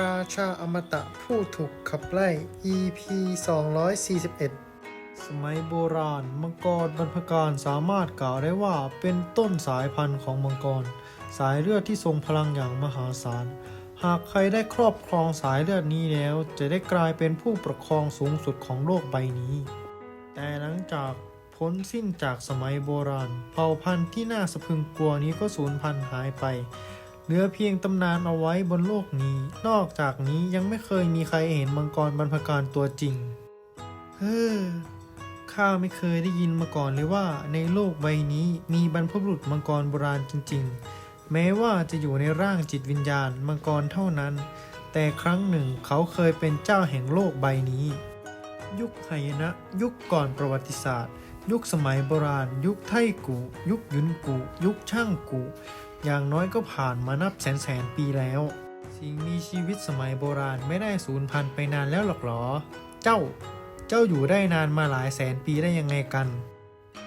ราชาอมตะผู้ถูกขับไล่ EP 241 สมัยโบราณ มังกรบรรพการสามารถกล่าวได้ว่าเป็นต้นสายพันธุ์ของมังกร สายเลือดที่ทรงพลังอย่างมหาศาล หากใครได้ครอบครองสายเลือดนี้แล้ว จะได้กลายเป็นผู้ปกครองสูงสุดของโลกใบนี้ แต่หลังจากพ้นสิ้นจากสมัยโบราณ เผ่าพันธุ์ที่น่าสะพึงกลัวนี้ก็สูญพันธุ์หายไป เหลือเพียงตำนานเอาไว้บนโลกนี้ นอกจากนี้ยังไม่เคยมีใครเห็นมังกรบรรพการตัวจริง เฮ้อ ข้าไม่เคยได้ยินมาก่อนเลยว่า ในโลกใบนี้มีบรรพบุรุษมังกรโบราณจริง ๆ แม้ว่าจะอยู่ในร่างจิตวิญญาณมังกรเท่านั้น แต่ครั้งหนึ่งเขาเคยเป็นเจ้าแห่งโลกใบนี้ ยุคไหนะ ยุคก่อนประวัติศาสตร์ ยุคสมัยโบราณ ยุคไทกู ยุคยุนกู ยุคช่างกู อย่างน้อยก็ผ่านมานับแสนแสนปีแล้ว สิ่งมีชีวิตสมัยโบราณไม่ได้สูญพันธุ์ไปนานแล้วหรอกหรอ เจ้า เจ้าอยู่ได้นานมาหลายแสนปีได้ยังไงกัน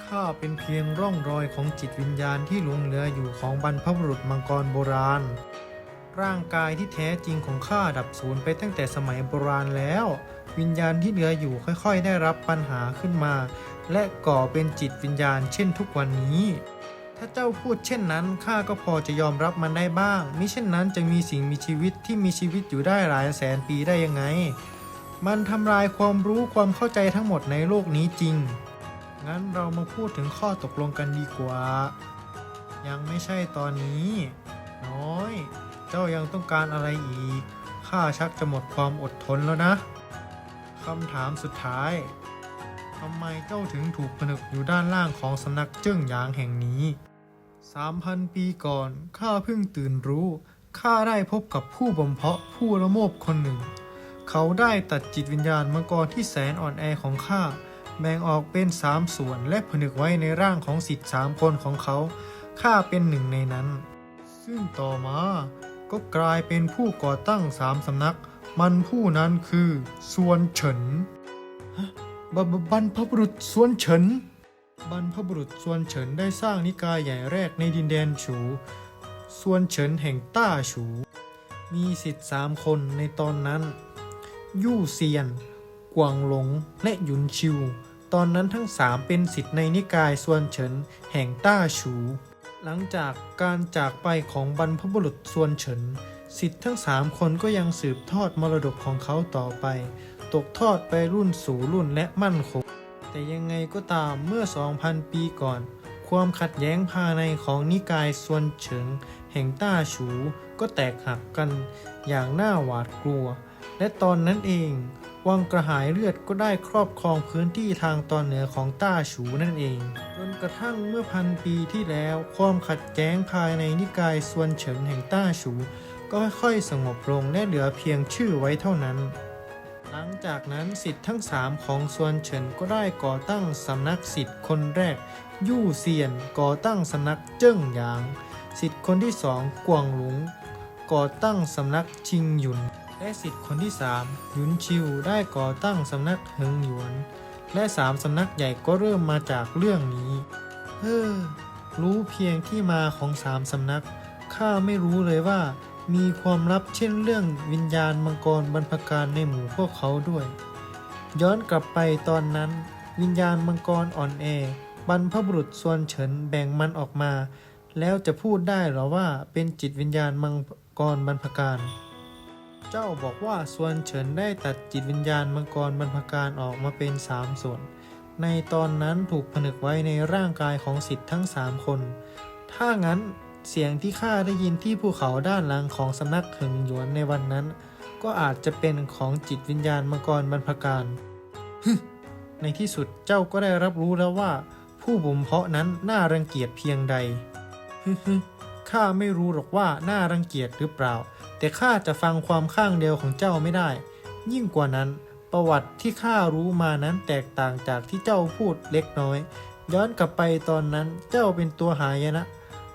ข้าเป็นเพียงร่องรอยของจิตวิญญาณที่หลงเหลืออยู่ของบรรพบุรุษมังกรโบราณ ร่างกายที่แท้จริงของข้าดับสูญไปตั้งแต่สมัยโบราณแล้ว วิญญาณที่เหลืออยู่ค่อยๆ ได้รับปัญหาขึ้นมา และก่อเป็นจิตวิญญาณเช่นทุกวันนี้ ถ้าเจ้าพูดเช่นนั้นข้าก็พอจะยอมรับมันได้บ้างมิเช่นนั้นจะมีสิ่งมีชีวิตที่มีชีวิตอยู่ได้หลายแสนปีได้ยังไง มันทำลายความรู้ความเข้าใจทั้งหมดในโลกนี้จริง งั้นเรามาพูดถึงข้อตกลงกันดีกว่า ยังไม่ใช่ตอนนี้ น้อย เจ้ายังต้องการอะไรอีกข้าชักจะหมดความอดทนแล้วนะคำถามสุดท้าย ทำไมเจ้าถึงถูกผนึกอยู่ด้านล่างของสำนักเจิ้งหยางแห่งนี้สามพันปีก่อนข้าเพิ่งตื่นรู้ข้าได้พบกับผู้บ่มเพาะผู้ละโมบคนหนึ่ง เขาได้ตัดจิตวิญญาณมังกรที่แสนอ่อนแอของข้าแบ่งออกเป็นสามส่วนและผนึกไว้ในร่างของสิทธิ์สามคนของเขาข้าเป็นหนึ่งในนั้น ซึ่งต่อมาก็กลายเป็นผู้ก่อตั้งสามสำนัก มันผู้นั้นคือส่วนเฉิน บบบรรพบุรุษส่วนเฉิน บรรพบุรุษส่วนเฉินได้สร้างนิกายใหญ่แรกในดินแดนฉูส่วนเฉินแห่งต้าฉู มีสิทธิ์สามคนในตอนนั้น ยู่เซียน กวางหลง และหยุนชิว ตอนนั้นทั้งสามเป็นสิทธิ์ในนิกายส่วนเฉินแห่งต้าฉู หลังจากการจากไปของบรรพบุรุษส่วนเฉิน สิทธิ์ทั้งสามคนก็ยังสืบทอดมรดกของเขาต่อไป ตกทอดไปรุ่นสู่รุ่นและมั่นคง แต่ยังไงก็ตามเมื่อ 2,000 ปีก่อน ความขัดแย้งภายในของนิกายส่วนเฉิง แห่งต้าฉูก็แตกหักกันอย่างน่าหวาดกลัว และตอนนั้นเอง วังกระหายเลือดก็ได้ครอบครองพื้นที่ทางตอนเหนือของต้าฉูนั่นเองจนกระทั่งเมื่อพันปีที่แล้ว ความขัดแย้งภายในนิกายส่วนเฉิงแห่งต้าฉูก็ค่อยๆสงบลงและเหลือเพียงชื่อไว้เท่านั้น หลังจากนั้นสิทธิ์ทั้งสามของส่วนเฉินก็ได้ก่อตั้งสำนักสิทธิ์คนแรก ยู่เซียนก่อตั้งสำนักเจิ้งหยาง สิทธิ์คนที่สองกวางหลงก่อตั้งสำนักชิงหยุน และสิทธิ์คนที่สามหยุนชิวได้ก่อตั้งสำนักเฮิงหยวน และสามสำนักใหญ่ก็เริ่มมาจากเรื่องนี้เฮ้อรู้เพียงที่มาของสามสำนักข้าไม่รู้เลยว่า มีความลับเช่นเรื่องวิญญาณมังกรบรรพการในหมู่พวกเขาด้วย ย้อนกลับไปตอนนั้น วิญญาณมังกรอ่อนแอบรรพบุรุษส่วนเฉินแบ่งมันออกมา แล้วจะพูดได้หรอว่าเป็นจิตวิญญาณมังกรบรรพการ เจ้าบอกว่าส่วนเฉินได้ตัดจิตวิญญาณมังกรบรรพการออกมาเป็นสามส่วน ในตอนนั้นถูกผนึกไว้ในร่างกายของสิทธิ์ทั้งสามคน ถ้างั้น เสียงที่ข้าได้ยินที่ภูเขาด้านหลังของสำนักเหิงหยวนในวันนั้น ก็อาจจะเป็นของจิตวิญญาณมังกรบรรพการในที่สุดเจ้าก็ได้รับรู้แล้วว่า ผู้บ่มเพาะนั้นน่ารังเกียจเพียงใดฮึฮึข้าไม่รู้หรอกว่าน่ารังเกียจหรือเปล่า แต่ข้าจะฟังความข้างเดียวของเจ้าไม่ได้ ยิ่งกว่านั้น ประวัติที่ข้ารู้มานั้นแตกต่างจากที่เจ้าพูดเล็กน้อย ย้อนกลับไปตอนนั้นเจ้าเป็นตัวหายนะ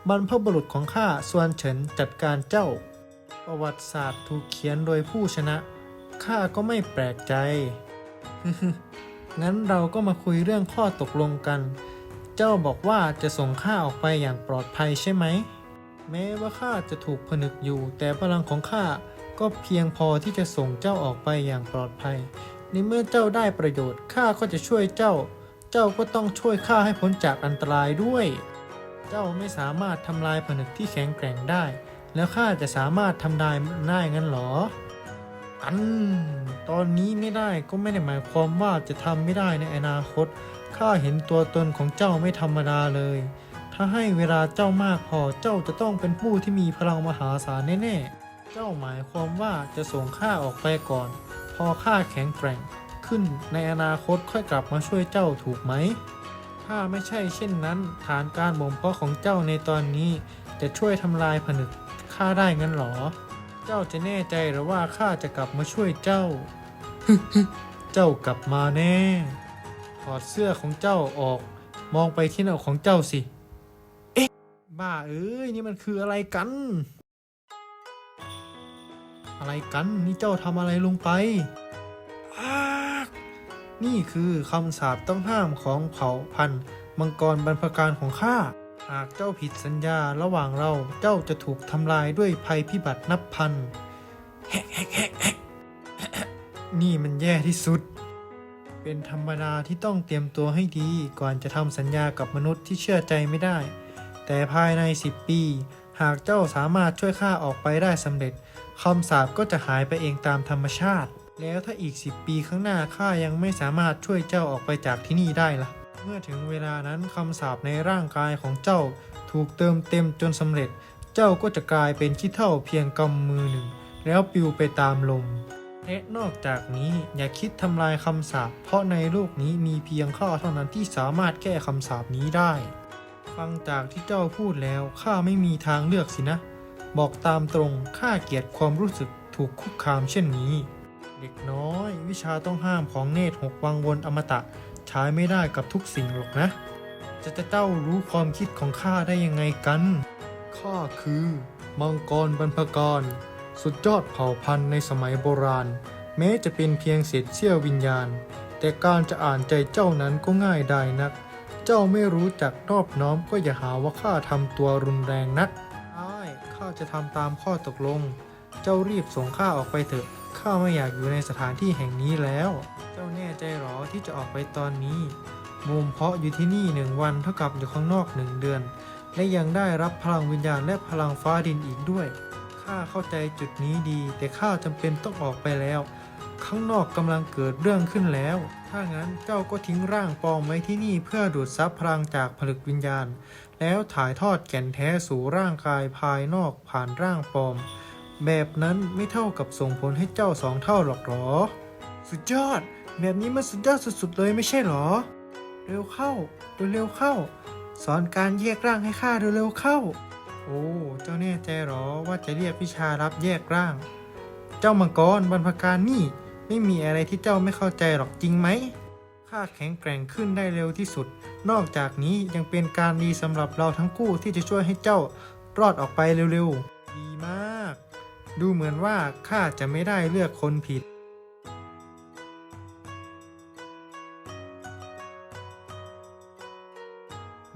บรรพบุรุษของข้าส่วนเฉินจัดการเจ้า ประวัติศาสตร์ถูกเขียนโดยผู้ชนะ ข้าก็ไม่แปลกใจ งั้นเราก็มาคุยเรื่องข้อตกลงกัน เจ้าบอกว่าจะส่งข้าออกไปอย่างปลอดภัยใช่ไหม แม้ว่าข้าจะถูกผนึกอยู่ แต่พลังของข้าก็เพียงพอที่จะส่งเจ้าออกไปอย่างปลอดภัย ในเมื่อเจ้าได้ประโยชน์ข้าก็จะช่วยเจ้า เจ้าก็ต้องช่วยข้าให้พ้นจากอันตรายด้วย เจ้าไม่สามารถทำลายผนึกที่แข็งแกร่งได้ แล้วข้าจะสามารถทำลายได้งั้นหรอ อัน ตอนนี้ไม่ได้ก็ไม่ได้หมายความว่าจะทำไม่ได้ในอนาคต ข้าเห็นตัวตนของเจ้าไม่ธรรมดาเลย ถ้าให้เวลาเจ้ามากพอเจ้าจะต้องเป็นผู้ที่มีพลังมหาศาลแน่ๆ เจ้าหมายความว่าจะส่งข้าออกไปก่อน พอข้าแข็งแกร่งขึ้นในอนาคตค่อยกลับมาช่วยเจ้าถูกไหม ถ้าไม่ใช่เช่นนั้น ฐานการบ่มเพาะของเจ้าในตอนนี้ จะช่วยทำลายผนึกข้าได้งั้นเหรอ เจ้าจะแน่ใจหรือว่าข้าจะกลับมาช่วยเจ้า เจ้ากลับมาแน่ ถอดเสื้อของเจ้าออก มองไปที่หน้าอกของเจ้าสิ เอ๊ะ บ้าเอ้ยนี่มันคืออะไรกัน อะไรกันนี่เจ้าทำอะไรลงไปอ้าก นี่คือคำสาปต้องห้ามของเผ่าพันธุ์มังกรบรรพการของข้า หากเจ้าผิดสัญญาระหว่างเราเจ้าจะถูกทำลายด้วยภัยพิบัตินับพันนี่มันแย่ที่สุด เป็นธรรมดาที่ต้องเตรียมตัวให้ดีก่อนจะทำสัญญากับมนุษย์ที่เชื่อใจไม่ได้ แต่ภายใน 10 ปี หากเจ้าสามารถช่วยข้าออกไปได้สำเร็จคำสาปก็จะหายไปเองตามธรรมชาติ แล้วถ้าอีก 10 ปีข้างหน้าข้ายังไม่สามารถช่วยเจ้าออกไปจากที่นี่ได้ล่ะ เมื่อถึงเวลานั้นคำสาปในร่างกายของเจ้าถูกเติมเต็มจนสำเร็จ เจ้าก็จะกลายเป็นขี้เท่าเพียงกำมือหนึ่ง แล้วปลิวไปตามลมและนอกจากนี้อย่าคิดทำลายคำสาปเพราะในโลกนี้มีเพียงข้าเท่านั้นที่สามารถแก้คำสาปนี้ได้ ฟังจากที่เจ้าพูดแล้วข้าไม่มีทางเลือกสินะ บอกตามตรงข้าเกลียดความรู้สึกถูกคุกคามเช่นนี้ เด็กน้อย วิชาต้องห้ามของเนตรหกวังวนอมตะใช้ไม่ได้กับทุกสิ่งหรอกนะ จะจะเจ้ารู้ความคิดของข้าได้ยังไงกัน ข้าคือมังกรบรรพกร สุดยอดเผ่าพันธุ์ในสมัยโบราณ แม้จะเป็นเพียงเศษเสี้ยววิญญาณ แต่การจะอ่านใจเจ้านั้นก็ง่ายได้นัก เจ้าไม่รู้จักนอบน้อมก็อย่าหาว่าข้าทำตัวรุนแรงนักใช่ข้าจะทำตามข้อตกลง เจ้ารีบส่งข้าออกไปเถอะ ข้าไม่อยากอยู่ในสถานที่แห่งนี้แล้ว เจ้าแน่ใจหรอที่จะออกไปตอนนี้มุมเพาะอยู่ที่นี่หนึ่งวันเท่ากับอยู่ข้างนอกหนึ่งเดือน และยังได้รับพลังวิญญาณและพลังฟ้าดินอีกด้วย ข้าเข้าใจจุดนี้ดี แต่ข้าจำเป็นต้องออกไปแล้ว ข้างนอกกำลังเกิดเรื่องขึ้นแล้ว ถ้างั้นเจ้าก็ทิ้งร่างปลอมไว้ที่นี่เพื่อดูดซับพลังจากผลึกวิญญาณ แล้วถ่ายทอดแก่นแท้สู่ร่างกายภายนอกผ่านร่างปลอม แบบนั้นไม่เท่ากับส่งผลให้เจ้าสองเท่าหรอกหรอ สุดยอด แบบนี้มันสุดยอดสุดๆเลยไม่ใช่หรอ เร็วเข้าเร็วเข้า สอนการแยกร่างให้ข้าเร็วเข้า โอ้ เจ้าแน่ใจหรอว่าจะเรียกวิชารับแยกร่าง เจ้ามังกรบรรพการนี่ไม่มีอะไรที่เจ้าไม่เข้าใจหรอกจริงไหมข้าแข็งแกร่งขึ้นได้เร็วที่สุด นอกจากนี้ยังเป็นการดีสำหรับเราทั้งคู่ที่จะช่วยให้เจ้ารอดออกไปเร็วๆ ดีมาก ดูเหมือนว่าข้าจะไม่ได้เลือกคนผิด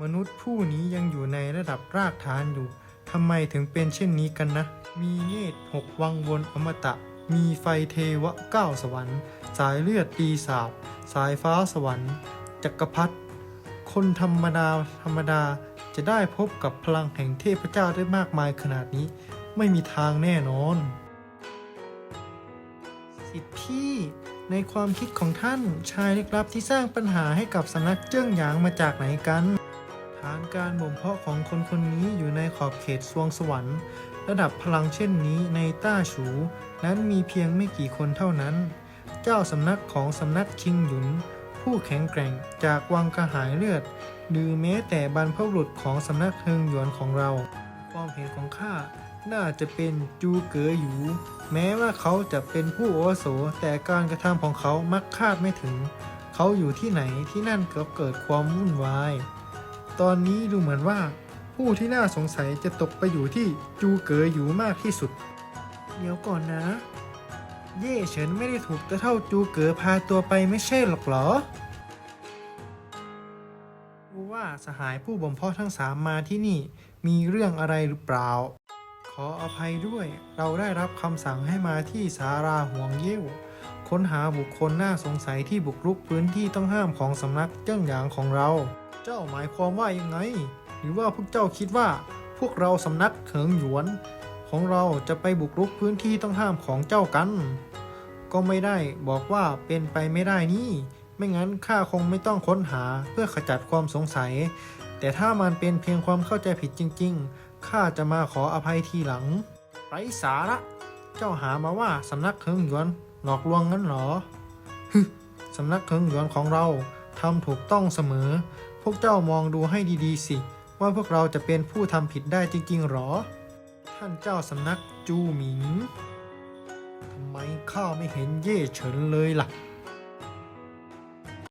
มนุษย์ผู้นี้ยังอยู่ในระดับรากฐานอยู่ทำไมถึงเป็นเช่นนี้กันนะ มีเนตรหกวังวนอมตะ มีไฟเทวะเก้าสวรรค์ สายเลือดปีศาจสายฟ้าสวรรค์ จักรพรรดิคนธรรมดาธรรมดาจะได้พบกับพลังแห่งเทพเจ้าได้มากมายขนาดนี้ ไม่มีทางแน่นอน สิทธิพี่ในความคิดของท่านชายลึกลับที่สร้างปัญหาให้กับสำนักเจิ้งหยางมาจากไหนกัน ฐานการบ่มเพาะของคนคนนี้อยู่ในขอบเขตสวงสวรรค์ ระดับพลังเช่นนี้ในต้าฉู นั้นมีเพียงไม่กี่คนเท่านั้น เจ้าสำนักของสำนักชิงหยุน ผู้แข็งแกร่งจากวังกระหายเลือด หรือแม้แต่บรรพบุรุษของสำนักเฮิงหยวนของเรา ความเห็นของข้า น่าจะเป็นจูเก๋อหยูแม้ว่าเขาจะเป็นผู้โอโสแต่การกระทำของเขามักคาดไม่ถึง เขาอยู่ที่ไหนที่นั่นก็เกิดความวุ่นวาย ตอนนี้ดูเหมือนว่า ผู้ที่น่าสงสัยจะตกไปอยู่ที่จูเก๋อหยูมากที่สุด เดี๋ยวก่อนนะ เย่เฉินไม่ได้ถูกตะเท่าจูเก๋อพาตัวไปไม่ใช่หรอกเหรอรู้ว่าสหายผู้บ่มเพาะทั้งสามมาที่นี่มีเรื่องอะไรหรือเปล่า ขออภัยด้วย เราได้รับคำสั่งให้มาที่สาราห่วงเยี่ยวค้นหาบุคคลน่าสงสัยที่บุกรุกพื้นที่ต้องห้ามของสำนักเจ้าหยางของเรา เจ้าหมายความว่ายังไง หรือว่าพวกเจ้าคิดว่า พวกเราสำนักเขิงหยวน ของเราจะไปบุกรุกพื้นที่ต้องห้ามของเจ้ากัน ก็ไม่ได้บอกว่าเป็นไปไม่ได้นี่ ไม่งั้นข้าคงไม่ต้องค้นหาเพื่อขจัดความสงสัย แต่ถ้ามันเป็นเพียงความเข้าใจผิดจริง ๆ ข้าจะมาขออภัยทีหลัง ไรสาระ เจ้าหามาว่าสำนักเคิงหยวนหลอกลวงงั้นหรอฮึสำนักเคิงหยวนของเราทำถูกต้องเสมอ พวกเจ้ามองดูให้ดีๆ สิ ว่าพวกเราจะเป็นผู้ทำผิดได้จริงๆหรอ ท่านเจ้าสำนักจูหมิงทำไมข้าไม่เห็นเย่เฉินเลยล่ะ